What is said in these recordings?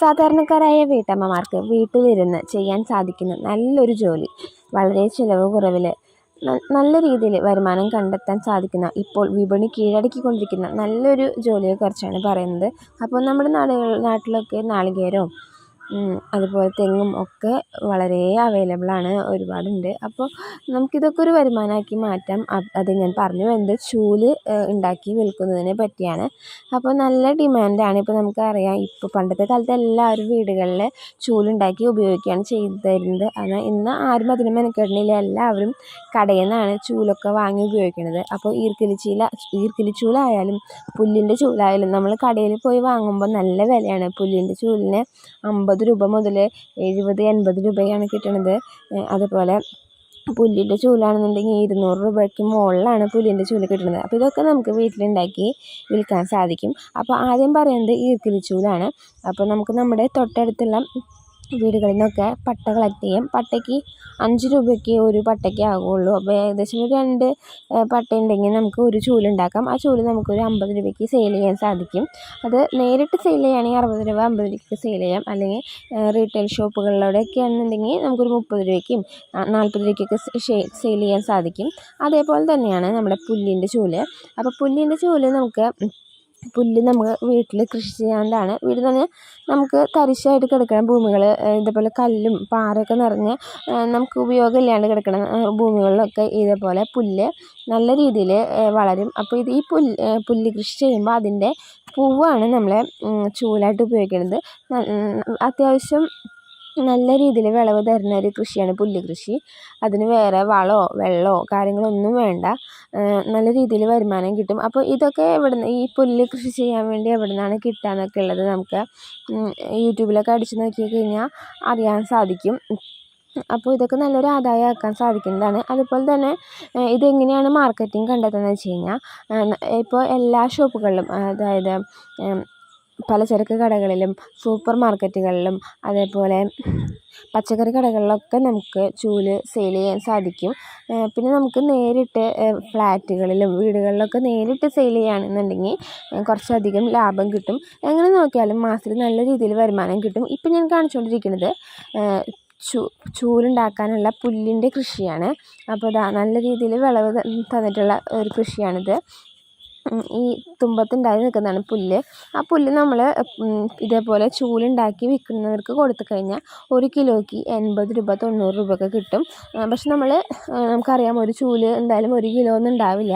സാധാരണക്കാരായ വീട്ടമ്മമാർക്ക് വീട്ടിലിരുന്ന് ചെയ്യാൻ സാധിക്കുന്ന നല്ലൊരു ജോലി. വളരെ ചിലവ് കുറവിൽ നല്ല രീതിയിൽ വരുമാനം കണ്ടെത്താൻ സാധിക്കുന്ന ഇപ്പോൾ വിപണി കീഴടക്കിക്കൊണ്ടിരിക്കുന്ന നല്ലൊരു ജോലിയെക്കുറിച്ചാണ് പറയുന്നത്. അപ്പോൾ നമ്മുടെ നാടുകൾ നാട്ടിലൊക്കെ നാളികേരവും അതുപോലെ തെങ്ങും ഒക്കെ വളരെ അവൈലബിൾ ആണ് ഒരുപാടുണ്ട്. അപ്പോൾ നമുക്കിതൊക്കെ ഒരു വരുമാനമാക്കി മാറ്റാം. അത് ഞാൻ പറഞ്ഞു വരുന്നത് ചൂൽ ഉണ്ടാക്കി വിൽക്കുന്നതിനെ പറ്റിയാണ്. അപ്പോൾ നല്ല ഡിമാൻഡാണ് ഇപ്പോൾ നമുക്കറിയാം ഇപ്പോൾ പണ്ടത്തെ കാലത്ത് എല്ലാവരും വീടുകളിൽ ചൂലുണ്ടാക്കി ഉപയോഗിക്കുകയാണ് ചെയ്തിരുന്നത്. എന്നാൽ ഇന്ന് ആരും അതിന് മെനക്കെടുന്നില്ല. എല്ലാവരും കടയിൽ നിന്നാണ് ചൂലൊക്കെ വാങ്ങി ഉപയോഗിക്കുന്നത്. അപ്പോൾ ഈർക്കിലിച്ചീല ചൂലായാലും പുല്ലിന്റെ ചൂലായാലും നമ്മൾ കടയിൽ പോയി വാങ്ങുമ്പോൾ നല്ല വിലയാണ്. പുല്ലിന്റെ ചൂലിന് അമ്പത് അമ്പത് രൂപ മുതൽ എഴുപത് എൺപത് രൂപയാണ് കിട്ടണത്. അതുപോലെ പുല്ലിന്റെ ചൂലാണെന്നുണ്ടെങ്കിൽ ഇരുന്നൂറ് രൂപയ്ക്ക് മുകളിലാണ് പുല്ലിന്റെ ചൂൽ കിട്ടുന്നത്. അപ്പോൾ ഇതൊക്കെ നമുക്ക് വീട്ടിലുണ്ടാക്കി വിൽക്കാൻ സാധിക്കും. അപ്പോൾ ആദ്യം പറയുന്നത് ഈർക്കിലിച്ചൂലാണ് അപ്പോൾ നമുക്ക് നമ്മുടെ തൊട്ടടുത്തുള്ള വീടുകളിൽ നിന്നൊക്കെ പട്ട കളക്ട് ചെയ്യും. പട്ടയ്ക്ക് അഞ്ച് രൂപയ്ക്ക് ഒരു പട്ടയ്ക്ക് ആകുള്ളൂ. അപ്പോൾ ഏകദേശം ഒരു രണ്ട് പട്ട ഉണ്ടെങ്കിൽ നമുക്ക് ഒരു ചൂലുണ്ടാക്കാം ആ ചൂൽ നമുക്കൊരു അമ്പത് രൂപയ്ക്ക് സെയിൽ ചെയ്യാൻ സാധിക്കും. അത് നേരിട്ട് സെയിൽ ചെയ്യുകയാണെങ്കിൽ അറുപത് രൂപ അമ്പത് രൂപയ്ക്ക് സെയിൽ ചെയ്യാം. അല്ലെങ്കിൽ റീറ്റെയിൽ ഷോപ്പുകളിലൂടെയൊക്കെ ആണെന്നുണ്ടെങ്കിൽ നമുക്കൊരു മുപ്പത് രൂപയ്ക്കും നാൽപ്പത് രൂപയ്ക്കൊക്കെ സെയിൽ ചെയ്യാൻ സാധിക്കും. അതേപോലെ തന്നെയാണ് നമ്മുടെ പുല്ലിന്റെ ചൂൽ. അപ്പോൾ പുല്ലിന്റെ ചൂൽ നമുക്ക് പുല്ല് നമുക്ക് വീട്ടിൽ കൃഷി ചെയ്യാവുന്നതാണ് വീട് തന്നെ നമുക്ക് തരിശായിട്ട് കിടക്കുന്ന ഭൂമികൾ ഇതേപോലെ കല്ലും പാറയൊക്കെ നിറഞ്ഞ നമുക്ക് ഉപയോഗമില്ലാണ്ട് കിടക്കുന്ന ഭൂമികളിലൊക്കെ ഇതേപോലെ പുല്ല് നല്ല രീതിയിൽ വളരും. അപ്പോൾ ഇത് ഈ പുല്ല് പുല്ല് കൃഷി ചെയ്യുമ്പോൾ അതിന്റെ പൂവാണ് നമ്മൾ ചൂലായിട്ട് ഉപയോഗിക്കുന്നത് അത്യാവശ്യം നല്ല രീതിയിൽ വിളവ് തരുന്ന ഒരു കൃഷിയാണ് പുല്ല് കൃഷി അതിന് വേറെ വളമോ വെള്ളമോ കാര്യങ്ങളൊന്നും വേണ്ട. നല്ല രീതിയിൽ വരുമാനം കിട്ടും. അപ്പോൾ ഇതൊക്കെ എവിടുന്ന് ഈ പുല്ല് കൃഷി ചെയ്യാൻ വേണ്ടി എവിടെ നിന്നാണ് കിട്ടുക എന്നൊക്കെ ഉള്ളത് നമുക്ക് യൂട്യൂബിലൊക്കെ അടിച്ച് നോക്കി കഴിഞ്ഞാൽ അറിയാൻ സാധിക്കും. അപ്പോൾ ഇതൊക്കെ നല്ലൊരു ആദായമാക്കാൻ സാധിക്കുന്നതാണ്. അതുപോലെ തന്നെ ഇതെങ്ങനെയാണ് മാർക്കറ്റിംഗ് കണ്ടെത്തുന്നത് വെച്ച് കഴിഞ്ഞാൽ ഇപ്പോൾ എല്ലാ ഷോപ്പുകളിലും അതായത് പലചരക്ക് കടകളിലും സൂപ്പർ മാർക്കറ്റുകളിലും അതേപോലെ പച്ചക്കറി കടകളിലൊക്കെ നമുക്ക് ചൂൽ സെയിൽ ചെയ്യാൻ സാധിക്കും. പിന്നെ നമുക്ക് നേരിട്ട് ഫ്ലാറ്റുകളിലും വീടുകളിലൊക്കെ നേരിട്ട് സെയിൽ ചെയ്യുകയാണെന്നുണ്ടെങ്കിൽ കുറച്ചധികം ലാഭം കിട്ടും. എങ്ങനെ നോക്കിയാലും മാസത്തിൽ നല്ല രീതിയിൽ വരുമാനം കിട്ടും. ഇപ്പം ഞാൻ കാണിച്ചുകൊണ്ടിരിക്കുന്നത് ചൂ ചൂലുണ്ടാക്കാനുള്ള പുല്ലിന്റെ കൃഷിയാണ്. അപ്പോൾ ഇതാ നല്ല രീതിയിൽ വിളവ് തന്നിട്ടുള്ള ഒരു കൃഷിയാണിത്. ഈ തുമ്പത്തുണ്ടായി നിൽക്കുന്നതാണ് പുല്ല്. ആ പുല്ല് നമ്മൾ ഇതേപോലെ ചൂലുണ്ടാക്കി വിൽക്കുന്നവർക്ക് കൊടുത്തു കഴിഞ്ഞാൽ ഒരു കിലോയ്ക്ക് എൺപത് രൂപ തൊണ്ണൂറ് രൂപ ഒക്കെ കിട്ടും പക്ഷെ നമ്മൾ നമുക്കറിയാം ഒരു ചൂൽ എന്തായാലും ഒരു കിലോ ഒന്നും ഉണ്ടാവില്ല.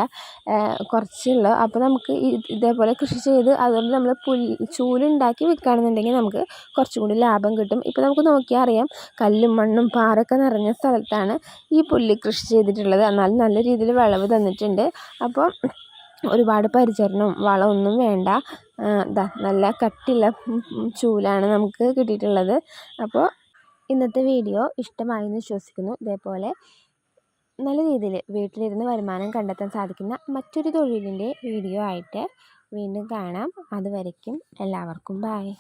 കുറച്ചുള്ള അപ്പോൾ നമുക്ക് ഇതേപോലെ കൃഷി ചെയ്ത് അതുകൊണ്ട് നമ്മൾ പുല്ല് ചൂലുണ്ടാക്കി വിൽക്കുകയാണെന്നുണ്ടെങ്കിൽ നമുക്ക് കുറച്ചും കൂടി ലാഭം കിട്ടും. ഇപ്പോൾ നമുക്ക് നോക്കിയാൽ അറിയാം കല്ലും മണ്ണും പാറയൊക്കെ നിറഞ്ഞ സ്ഥലത്താണ് ഈ പുല്ല് കൃഷി ചെയ്തിട്ടുള്ളത്. എന്നാലും നല്ല രീതിയിൽ വിളവ് തന്നിട്ടുണ്ട്. അപ്പോൾ ഒരുപാട് പരിചരണവും വളമൊന്നും വേണ്ട. ദാ നല്ല കട്ടിയുള്ള ചൂലാണ് നമുക്ക് കിട്ടിയിട്ടുള്ളത്. അപ്പോൾ ഇന്നത്തെ വീഡിയോ ഇഷ്ടമായി എന്ന് വിശ്വസിക്കുന്നു. ഇതേപോലെ നല്ല രീതിയിൽ വീട്ടിലിരുന്ന് വരുമാനം കണ്ടെത്താൻ സാധിക്കുന്ന മറ്റൊരു തൊഴിലിന്റെ വീഡിയോ ആയിട്ട് വീണ്ടും കാണാം. അതുവരയ്ക്കും എല്ലാവർക്കും ബായ്